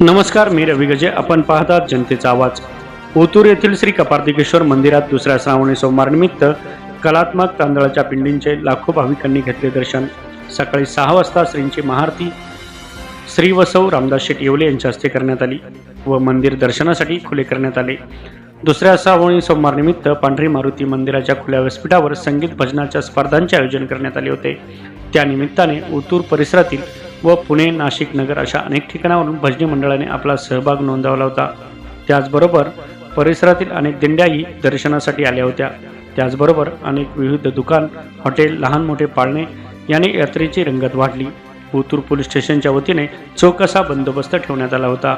नमस्कार मी रवी गजे. आपण पाहतात जनतेचा आवाज. ओतूर येथील श्री कपार्तिकेश्वर मंदिरात दुसऱ्या श्रावणी सोमवारनिमित्त कलात्मक तांदळाच्या पिंडींचे लाखो भाविकांनी घेतले दर्शन. सकाळी सहा वाजता श्रींची महाआरती श्रीवसव रामदास शेट येवले यांच्या हस्ते करण्यात आली व मंदिर दर्शनासाठी खुले करण्यात आले. दुसऱ्या श्रावणी सोमवारनिमित्त पांढरी मारुती मंदिराच्या खुल्या व्यासपीठावर संगीत भजनाच्या स्पर्धांचे आयोजन करण्यात आले होते. त्यानिमित्ताने उतूर ओतूर परिसरातील व पुणे नाशिक नगर अशा अनेक ठिकाणावरून भजनी मंडळाने आपला सहभाग नोंदवला होता. त्याचबरोबर परिसरातील अनेक दिंड्याही दर्शनासाठी आल्या होत्या. त्याचबरोबर अनेक विविध दुकान हॉटेल लहान मोठे पाळणे याने यात्रेची रंगत वाढली. ओतूर पोलीस स्टेशनच्या वतीने चोकसा बंदोबस्त ठेवण्यात आला होता.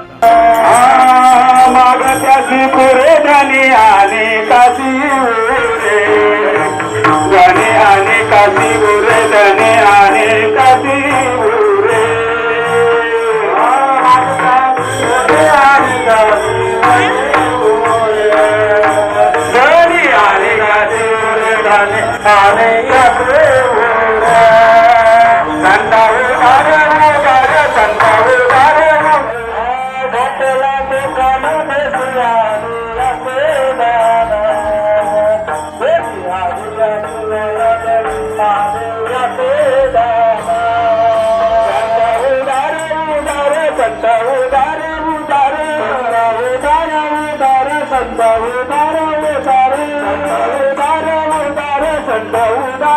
उरे जाणे आले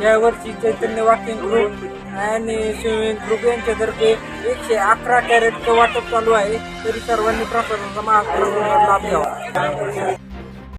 यावर्षी चैतन्य वॉकिंग ग्रुप आणि स्विमिंग ग्रुप यांच्यातर्फे एकशे अकरा कॅरेटचं वाटप चालू आहे. तरी सर्वांनी प्रसादाचा महाप्रसाद लाभ घ्यावा.